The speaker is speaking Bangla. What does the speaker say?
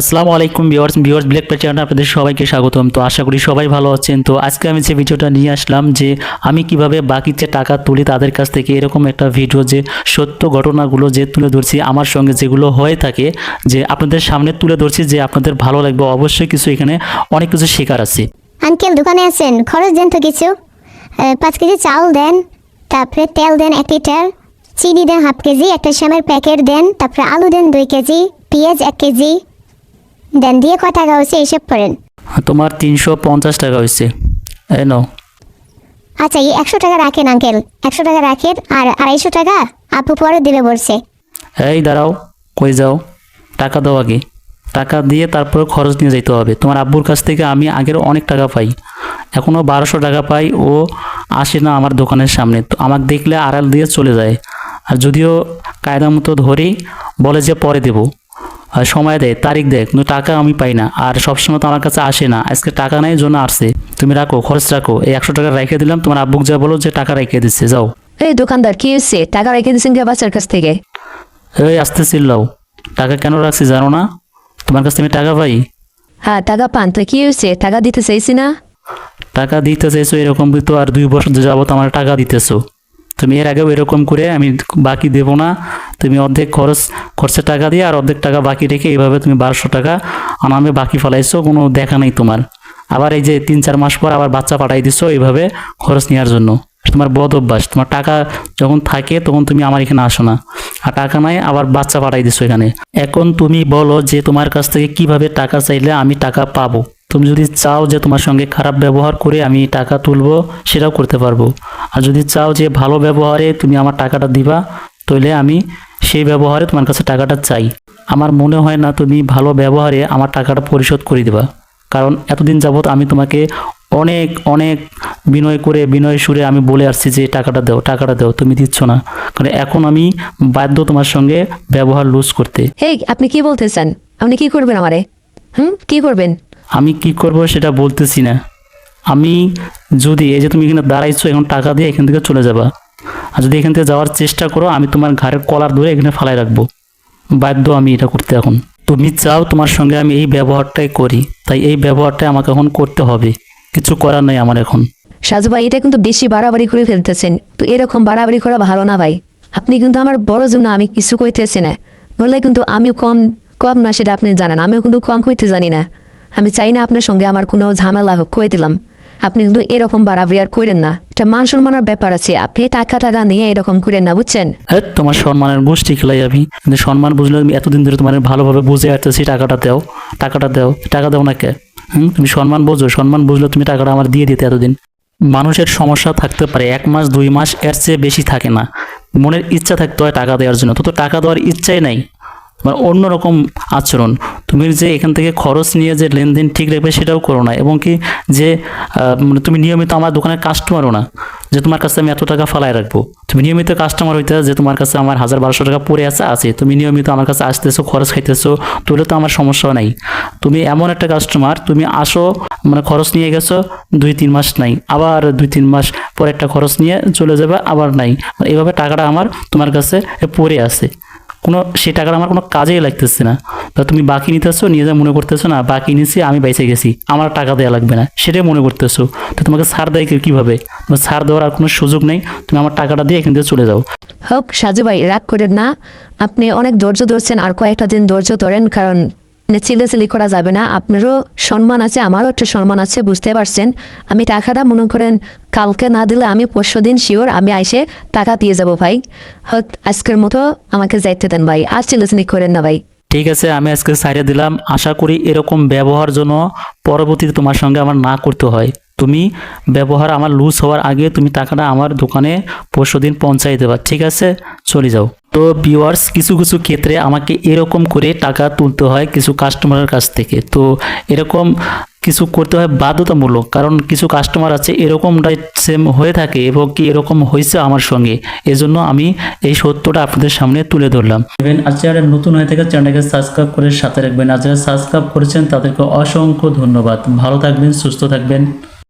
আসসালামু আলাইকুম ভিউয়ার্স ভিউয়ার্স ব্ল্যাক প্লে চ্যানেলে আপনাদের সবাইকে স্বাগতম। তো আশা করি সবাই ভালো আছেন। তো আজকে আমি যে ভিডিওটা নিয়ে আসলাম যে আমি কীভাবে বাকি যে টাকা তুলি তাদের কাছ থেকে, এরকম একটা ভিডিও যে সত্য ঘটনাগুলো যে তুলে ধরছি আমার সঙ্গে যেগুলো হয়ে থাকে, যে আপনাদের সামনে তুলে ধরছি যে আপনাদের ভালো লাগবে। অবশ্যই কিছু এখানে অনেক কিছু শেখার আছে। আঙ্কেল, দোকানে আছেন। খরচ দেন তো কিছু। পাঁচ কেজি চাল দেন, তারপরে তেল দেন এক লিটার, চিনি দেন হাফ কেজি, একটা শ্যামের প্যাকেট দেন, তারপরে আলু দেন দুই কেজি, পেঁয়াজ এক কেজি দেন দিয়ে কয় টাকা হচ্ছে এইসব করেন। তোমার তিনশো পঞ্চাশ টাকা হয়েছে এই নাও। আচ্ছা এই একশো টাকা রাখেন আঙ্কেল। একশো টাকা রাখেন আর আড়াইশো টাকা আপু পরে দিবে বলছে। এই দাঁড়াও কই যাও? টাকা দাও আগে। টাকা দিয়ে তারপরে খরচ নিয়ে যেতে হবে। তোমার আব্বুর কাছ থেকে আমি আগের অনেক টাকা পাই। এখনও বারোশো টাকা পাই ও আসে না আমার দোকানের সামনে। তো আমাকে দেখলে আড়াল দিয়ে চলে যায়। আর যদিও কায়দা মতো ধরেই বলে যে পরে দেবো। সময় দেয় তারিখ দেয় কিন্তু টাকা আমি পাই না। আর সবসময় তো আমার কাছে আসে না। আজকে টাকা নেই জন্য আসছে। তুমি রাখো খরচ রাখো। এই একশো টাকা রেখে দিলাম তোমার আব্বুক যা বলো যে টাকা রেখে দিচ্ছে যাও। এই দোকানদার কি হচ্ছে টাকা রেখে দিচ্ছেন কে বাচ্চার কাছ থেকে? এই আসতে চিল্লাও। টাকা কেন রাখছি জানো না? তোমার কাছ থেকে আমি টাকা পাই? হ্যাঁ টাকা পান। তো কি হয়েছে? টাকা দিতে চাইছি না? টাকা দিতে চাইছো এরকম তো আর দুই বছর যাবত আমার টাকা দিতেছো। তুমি এর আগেও এরকম করে আমি বাকি দেবো না। তুমি অর্ধেক খরচ, খরচের টাকা দিয়ে আর অর্ধেক টাকা বাকি রেখে এইভাবে তুমি বারোশো টাকা আনামে বাকি ফেলাইছো, কোনো দেখা নেই তোমার। আবার এই যে তিন চার মাস পর আবার বাচ্চা পাঠাই দিছো এইভাবে খরচ নেওয়ার জন্য। তোমার বদ অভ্যাস, তোমার টাকা যখন থাকে তখন তুমি আমার এখানে আসো না। আর টাকা নাই, আবার বাচ্চা পাঠাই দিছো এখানে। এখন তুমি বলো যে তোমার কাছ থেকে কীভাবে টাকা চাইলে আমি টাকা পাবো। তুমি যদি চাও যে তোমার সঙ্গে খারাপ ব্যবহার করে আমি টাকা তুলবো, সেটাও করতে পারব। আর যদি চাও যে ভালো ব্যবহারে তুমি আমার টাকাটা দিবা তাহলে আমি সেই ব্যবহারে তোমার কাছে টাকাটা চাই। আমার মনে হয় না তুমি ভালো ব্যবহারে আমার টাকাটা পরিশোধ করে দিবা। কারণ এতদিন যাবত আমি তোমাকে অনেক অনেক বিনয় করে, বিনয় সুরে আমি বলে আসছি যে, টাকাটা দাও টাকাটা দাও, তুমি দিচ্ছ না। কারণ এখন আমি বাধ্য তোমার সঙ্গে ব্যবহার লুজ করতে। হেই, আপনি কি বলতে চান আপনি কি করবেন আমারে? হুম? কি করবেন? আমি কি করব সেটা বলতেছি না। আমি যদি এই যে তুমি এখানে দাঁড়াইছো, এখন টাকা দিয়ে এখান থেকে চলে যাবা। আর যদি এখান থেকে যাওয়ার চেষ্টা করো, আমি তোমার ঘাড়ের কলার ধরে এখানে ফালাই রাখব। বাধ্য আমি এটা করতে এখন। তুমি চাও তোমার সঙ্গে আমি এই ব্যবহারটাই করি। তাই এই ব্যবহারটাই আমাকে এখন করতে হবে। কিছু করার নেই আমার এখন। সাজু ভাই, এটা কিন্তু বেশি বাড়াবাড়ি করে ফেলতেছেন। তো এরকম বাড়াবাড়ি করা ভালো না ভাই। আপনি কিন্তু আমার বড় জন্য আমি কিছু কইতেছি না। বললে কিন্তু আমিও কম কম না, সেটা আপনি জানেন। আমিও কিন্তু কম কইতে জানি না। আমি চাই না আপনার সঙ্গে আমার কোনো ঝামেলা হোক, কই দিলাম। আপনি কিন্তু এরকম বাড়াবাড়ি আর করেন না। এটা মান সম্মানের ব্যাপার আছে। আপনি টাকা টাকা নিয়ে এরকম করেন না, বুঝছেন? তোমার সম্মানের গোষ্ঠী খেলাই আমি। কিন্তু সম্মান বুঝলে আমি এতদিন ধরে তোমার ভালোভাবে বুঝে আসতেছি, টাকাটা দাও। টাকাটা দাও। টাকা দাও না কে? হুম? তুমি সম্মান বোঝো। সম্মান বুঝলে তুমি টাকাটা আমার দিয়ে দিতে এতদিন। মানুষের সমস্যা থাকতে পারে। এক মাস, দুই মাস এর চেয়ে বেশি থাকে না। মনের ইচ্ছা থাকতে হয় টাকা দেওয়ার জন্য। তো তো টাকা দেওয়ার ইচ্ছাই নাই। অন্যরকম আচরণ। তুমি যে এখান থেকে খরচ নিয়ে যে লেনদেন ঠিক রাখবে সেটাও করো না। এবং কি যে মানে তুমি নিয়মিত আমার দোকানের কাস্টমারও না, যে তোমার কাছে আমি এত টাকা ফালাই রাখব। তুমি নিয়মিত কাস্টমার হইতে যে তোমার কাছে আমার হাজার বারোশো টাকা পড়ে আছে আছে। তুমি নিয়মিত আমার কাছে আসতেছো, খরচ খাইতেছো, তাহলে তো আমার সমস্যা নাই। তুমি এমন একটা কাস্টমার তুমি আসো মানে খরচ নিয়ে গেছো, দুই তিন মাস নাই, আবার দুই তিন মাস পর একটা খরচ নিয়ে চলে যাবে, আবার নাই। এইভাবে টাকাটা আমার তোমার কাছে পড়ে আছে। কোনো সে টাকাটা আমার কোনো কাজেই লাগতেছে না। বা তুমি বাকি নিতেছো, নিয়ে যা মনে করতেছো, না, বাকি নিয়েছি আমি বাইসে গেছি, আমার টাকা দেওয়া লাগবে না, সেটাই মনে করতেছো। তো তোমাকে ছাড় দেয় কি- কীভাবে? তোমার ছাড় দেওয়ার আর কোনো সুযোগ নেই, তুমি আমার টাকাটা দিয়ে এখান থেকে চলে যাও। হোক, সাজু ভাই, রাগ করেন না। আপনি অনেক ধৈর্য ধরছেন, আর কয়েকটা দিন ধৈর্য ধরেন, কারণ চিলেচিলি করা যাবে না। আপনারও সম্মান আছে, আমারও একটা সম্মান আছে, বুঝতে পারছেন? আমি টাকাটা মনে করেন কালকে না দিলে আমি পরশু দিন শিওর আমি আইসে টাকা দিয়ে যাব ভাই। হোক, আজকের মতো আমাকে যাইতে দেন ভাই, আর চিলেচিলি করেন না ভাই। ঠিক আছে, আমি আজকে সাইডে দিলাম। আশা করি এরকম ব্যবহার জন্য পরবর্তীতে তোমার সঙ্গে আমার না করতে হয়। তুমি ব্যবহার আমার লুজ হওয়ার আগে তুমি টাকাটা আমার দোকানে পরশু দিন পৌঁছাই দেবা, ঠিক আছে? চলে যাও। তো ভিউয়ার্স কিছু কিছু ক্ষেত্রে আমাকে এরকম করে টাকা তুলতে হয় কিছু কাস্টমারের কাছ থেকে। তো এরকম কিছু করতে হয় বাধ্যতামূলক, কারণ কিছু কাস্টমার আছে এরকমটাই সেম হয়ে থাকে এবং কি এরকম হয়েছে আমার সঙ্গে। এজন্য আমি এই সত্যটা আপনাদের সামনে তুলে ধরলাম। ইভেন আজ যারা নতুন হয়ে থাকে চ্যানেলকে সাবস্ক্রাইব করে সাথে রাখবেন। আর যারা সাবস্ক্রাইব করেছেন, তাদেরকে অসংখ্য ধন্যবাদ। ভালো থাকবেন, সুস্থ থাকবেন।